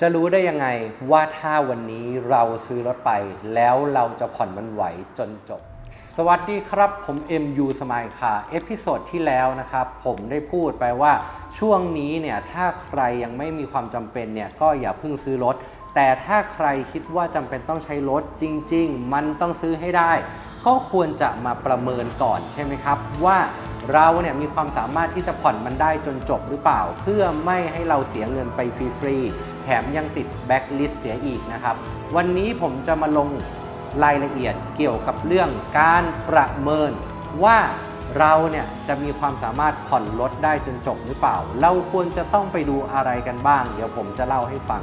จะรู้ได้ยังไงว่าถ้าวันนี้เราซื้อรถไป แล้วเราจะผ่อนมันไหวจนจบ สวัสดีครับผม MU สมายค่ะ เอพิโซดที่แล้วนะครับ ผมได้พูดไปว่าช่วงนี้เนี่ยถ้าใครยังไม่มีความจำเป็นเนี่ยก็อย่าเพิ่งซื้อรถ แต่ถ้าใครคิดว่าจำเป็นต้องใช้รถจริง ๆ มันต้องซื้อให้ได้ ก็ควรจะมาประเมินก่อนใช่ไหมครับ ว่าเราเนี่ยมีความสามารถที่จะผ่อนมันได้จนจบหรือเปล่า เพื่อไม่ให้เราเสียเงินไปฟรีๆแถมยังติดแบ็คลิสต์เสียอีกนะครับ วันนี้ผมจะมาลงรายละเอียดเกี่ยวกับเรื่องการประเมินว่าเราเนี่ยจะมีความสามารถผ่อนรถได้จนจบหรือเปล่า เราควรจะต้องไปดูอะไรกันบ้าง เดี๋ยวผมจะเล่าให้ฟัง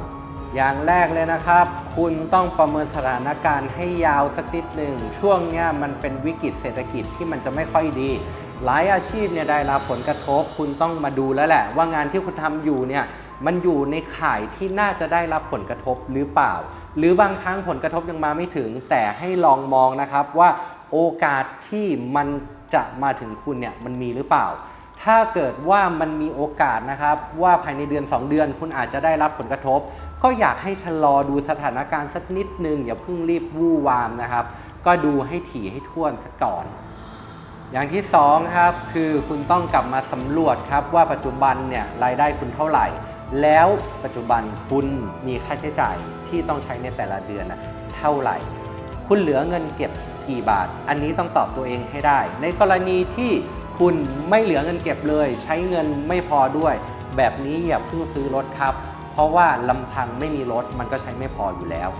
อย่างแรกเลยนะครับ คุณต้องประเมินสถานการณ์ให้ยาวสักนิดหนึ่ง ช่วงนี้มันเป็นวิกฤตเศรษฐกิจที่มันจะไม่ค่อยดี หลายอาชีพเนี่ยได้รับผลกระทบ คุณต้องมาดูแล้วแหละ ว่างานที่คุณทำอยู่เนี่ยมันอยู่ในข่ายที่น่าจะได้รับผลกระทบหรือเปล่า หรือบางครั้งผลกระทบยังมาไม่ถึง แต่ให้ลองมองนะครับว่าโอกาสที่มันจะมาถึงคุณเนี่ยมันมีหรือเปล่า ถ้าเกิดว่ามันมีโอกาสนะครับว่าภายในเดือน 2 เดือน คุณอาจจะได้รับผลกระทบ ก็อยากให้ชะลอดูสถานการณ์สักนิดนึง อย่าเพิ่งรีบวู่วามนะครับ ก็ดูให้ถี่ให้ท่วนสักก่อน อย่างที่สองครับคือคุณต้องกลับมาสำรวจครับว่าปัจจุบันเนี่ยรายได้คุณเท่าไหร่ แล้วปัจจุบันคุณมีค่าใช้จ่ายที่ต้องใช้ในแต่ละเดือนนะเท่าไหร่ คุณเหลือเงินเก็บกี่บาท อันนี้ต้องตอบตัวเองให้ได้ ในกรณีที่คุณไม่เหลือเงินเก็บเลย ใช้เงินไม่พอด้วย แบบนี้อย่าเพิ่งซื้อรถครับ เพราะว่าลำพังไม่มีรถมันก็ใช้ไม่พออยู่แล้ว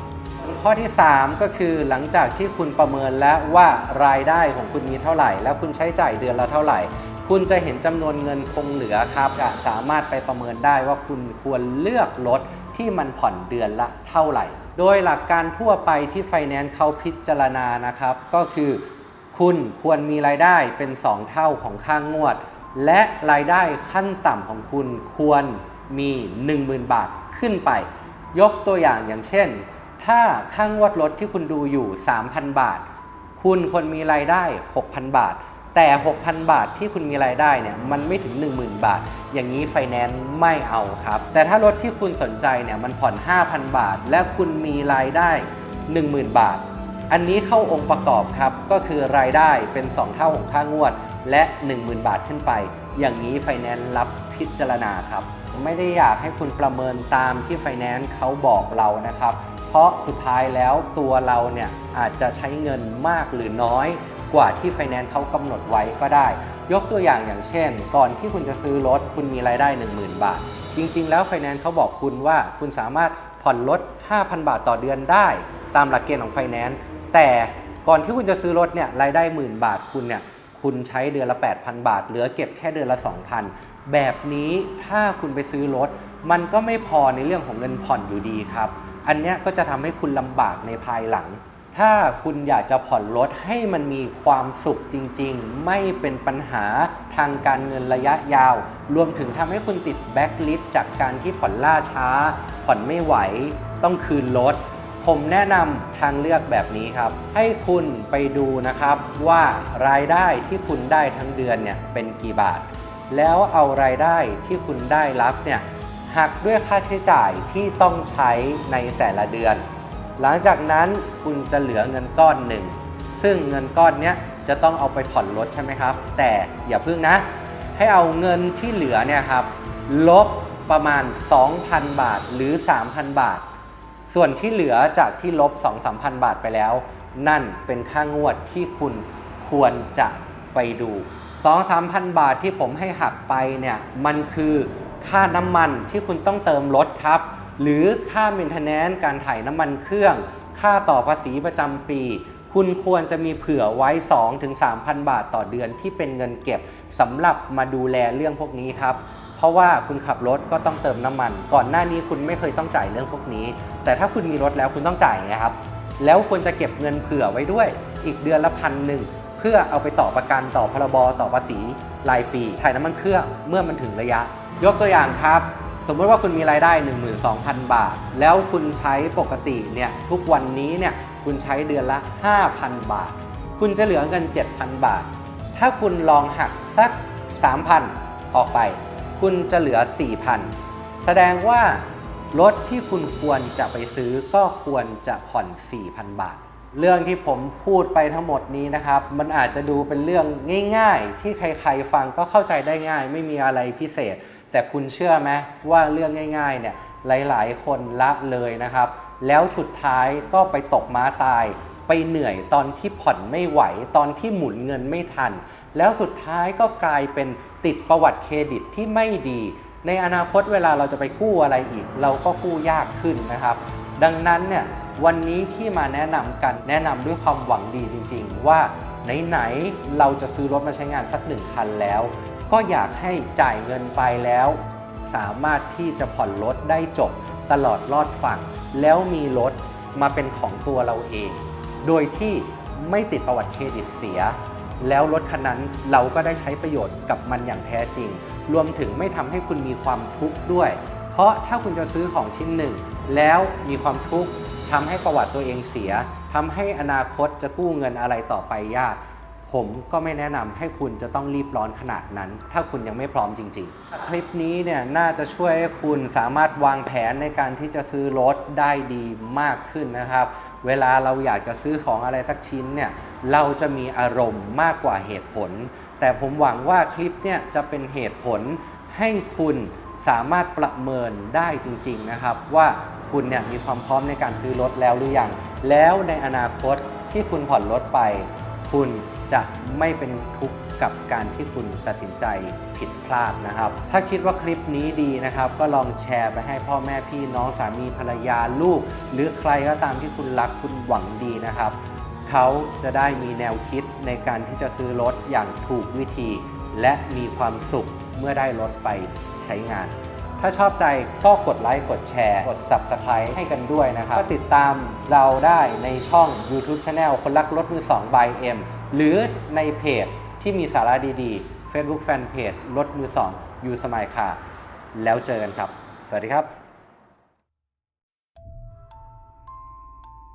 ข้อที่ 3 ก็คือหลังจากที่คุณประเมินแล้วว่ารายได้ของคุณมีเท่าไหร่ แล้วคุณใช้จ่ายเดือนละเท่าไหร่ คุณจะเห็นจำนวนเงินคงเหลือครับจะสามารถไปประเมินได้ว่าคุณควรเลือกรถที่มันผ่อนเดือนละเท่าไหร่ โดยหลักการทั่วไปที่ไฟแนนซ์เขาพิจารณานะครับ ก็คือ คุณควรมีรายได้เป็น 2 เท่าของค่างงวด และรายได้ขั้นต่ำของคุณควร มี 10,000 บาทขึ้นไป ยกตัวอย่างอย่างเช่น ถ้าค่างวดรถที่คุณดูอยู่ 3,000 บาท คุณควรมีรายได้ 6,000 บาท แต่ 6,000 บาทที่คุณมีรายได้เนี่ยมันไม่ถึง 10,000 บาท อย่างนี้ไฟแนนซ์ไม่เอาครับ แต่ถ้ารถที่คุณสนใจเนี่ยมันผ่อน 5,000 บาท และคุณมีรายได้ 10,000 บาท อันนี้เข้าองค์ประกอบครับก็คือรายได้เป็น 2 เท่าของค่างวดและ 10,000 บาทขึ้นไป อย่างนี้ไฟแนนซ์รับพิจารณาครับ ไม่ได้อยากให้คุณประเมินตามที่ไฟแนนซ์เขาบอกเรานะครับ เพราะสุดท้ายแล้วตัวเราเนี่ยอาจจะใช้เงินมากหรือน้อยกว่าที่ไฟแนนซ์เขากำหนดไว้ก็ได้ ยกตัวอย่างอย่างเช่น ก่อนที่คุณจะซื้อรถคุณมีรายได้ 10,000 บาท จริง ๆ แล้วไฟแนนซ์เขาบอกคุณว่าคุณสามารถผ่อนรถ 5,000 บาทต่อเดือนได้ ตามหลักเกณฑ์ของไฟแนนซ์แต่ก่อนที่คุณจะซื้อรถเนี่ยรายได้หมื่นบาทคุณเนี่ยคุณใช้เดือนละ 8,000 บาท เหลือเก็บแค่เดือนละ 2,000 แบบนี้ถ้าคุณไปซื้อรถ มันก็ไม่พอในเรื่องของเงินผ่อนอยู่ดีครับ อันนี้ก็จะทำให้คุณลำบากในภายหลัง ถ้าคุณอยากจะผ่อนรถให้มันมีความสุขจริง ๆ ไม่เป็นปัญหาทางการเงินระยะยาว รวมถึงทำให้คุณติดแบ็คลิสต์จากการที่ผ่อนล่าช้า ผ่อนไม่ไหว ต้องคืนรถผมแนะนำทางเลือกแบบนี้ครับ ให้คุณไปดูนะครับว่ารายได้ที่คุณได้ทั้งเดือนเนี่ยเป็นกี่บาท แล้วเอารายได้ที่คุณได้รับเนี่ยหักด้วยค่าใช้จ่ายที่ต้องใช้ในแต่ละเดือน หลังจากนั้นคุณจะเหลือเงินก้อนหนึ่ง ซึ่งเงินก้อนนี้จะต้องเอาไปผ่อนรถใช่ไหมครับ แต่อย่าพึ่งนะ ให้เอาเงินที่เหลือเนี่ยครับลบประมาณ 2,000 บาทหรือ 3,000 บาท ส่วนที่เหลือจากที่ลบ 2 3 0 0 0 บาทไปแล้ว นั่นเป็นค่างวดที่คุณควรจะไปดู 2 3 0 0 0บาทที่ผมให้หักไปเนี่ยมันคือค่าน้ำมันที่คุณต้องเติมรถครับ หรือค่า maintenance การถ่ายน้ำมันเครื่อง ค่าต่อภาษีประจำปี คุณควรจะมีเผื่อไว้ 2-3,000 บาทต่อเดือนที่เป็นเงินเก็บสำหรับมาดูแลเรื่องพวกนี้ครับเพราะว่าคุณขับรถก็ต้องเติมน้ำมัน ก่อนหน้านี้คุณไม่เคยต้องจ่ายเรื่องพวกนี้ แต่ถ้าคุณมีรถแล้วคุณต้องจ่ายไงครับ แล้วควรจะเก็บเงินเผื่อไว้ด้วย อีกเดือนละพันหนึ่ง พื่อเอาไปต่อประกันต่อพรบต่อภาษีรายปีถ่ายน้ำมันเครื่องเมื่อมันถึงระยะ ยกตัวอย่างครับ สมมติว่าคุณมีรายได้ 12,000 บาท แล้วคุณใช้ปกติเนี่ยทุกวันนี้เนี่ยคุณใช้เดือนละ 5,000 บาท คุณจะเหลือเงิน 7,000 บาท ถ้าคุณลองหักสัก 3,000 ออกไป คุณจะเหลือ 4,000 แสดงว่ารถที่คุณควรจะไปซื้อก็ควรจะผ่อน 4,000 บาท เรื่องที่ผมพูดไปทั้งหมดนี้นะครับ มันอาจจะดูเป็นเรื่องง่าย ๆ ที่ใครๆฟังก็เข้าใจได้ง่าย ไม่มีอะไรพิเศษ แต่คุณเชื่อไหมว่าเรื่องง่าย ๆ เนี่ยหลายๆ คนละเลยนะครับ แล้วสุดท้ายก็ไปตกม้าตาย ไปเหนื่อยตอนที่ผ่อนไม่ไหว ตอนที่หมุนเงินไม่ทัน แล้วสุดท้ายก็กลายเป็นติดประวัติเครดิตที่ไม่ดี ในอนาคตเวลาเราจะไปกู้อะไรอีก เราก็กู้ยากขึ้นนะครับ ดังนั้นเนี่ย วันนี้ที่มาแนะนำกันแนะนำด้วยความหวังดีจริง ๆ ว่าไหนๆเราจะซื้อรถมาใช้งานสักหนึ่งคันแล้ว ก็อยากให้จ่ายเงินไปแล้ว สามารถที่จะผ่อนรถได้จบตลอดรอดฝั่ง แล้วมีรถมาเป็นของตัวเราเอง โดยที่ไม่ติดประวัติเครดิตเสีย แล้วรถคันนั้นเราก็ได้ใช้ประโยชน์กับมันอย่างแท้จริง รวมถึงไม่ทำให้คุณมีความทุกข์ด้วย เพราะถ้าคุณจะซื้อของชิ้นหนึ่ง แล้วมีความทุกข์ ทำให้ประวัติตัวเองเสียทำให้อนาคตจะกู้เงินอะไรต่อไปยาก ผมก็ไม่แนะนำให้คุณจะต้องรีบร้อนขนาดนั้น ถ้าคุณยังไม่พร้อมจริง ๆ คลิปนี้เนี่ยน่าจะช่วยให้คุณสามารถวางแผนในการที่จะซื้อรถได้ดีมากขึ้นนะครับเวลาเราอยากจะซื้อของอะไรสักชิ้นเนี่ย เราจะมีอารมณ์มากกว่าเหตุผล แต่ผมหวังว่าคลิปเนี่ยจะเป็นเหตุผลให้คุณสามารถประเมินได้จริง ๆนะครับ ว่า คุณเนี่ยมีความพร้อมในการซื้อรถแล้วหรือยัง แล้วในอนาคตที่คุณผ่อนรถไป คุณจะไม่เป็นทุกข์กับการที่คุณตัดสินใจผิดพลาดนะครับ ถ้าคิดว่าคลิปนี้ดีนะครับ ก็ลองแชร์ไปให้พ่อแม่พี่น้องสามีภรรยาลูก หรือใครก็ตามที่คุณรักคุณหวังดีนะครับ เขาจะได้มีแนวคิดในการที่จะซื้อรถอย่างถูกวิธี และมีความสุขเมื่อได้รถไปใช้งาน ถ้าชอบใจก็กดไลค์ กดแชร์ กด Subscribe ให้กันด้วยนะครับ ก็ติดตามเราได้ในช่อง YouTube Channel คนรักรถมือ2 by M หรือในเพจที่มีสาระดีๆ Facebook Fanpage รถมือ2ยูสมายค่ะ แล้วเจอกันครับ สวัสดีครับ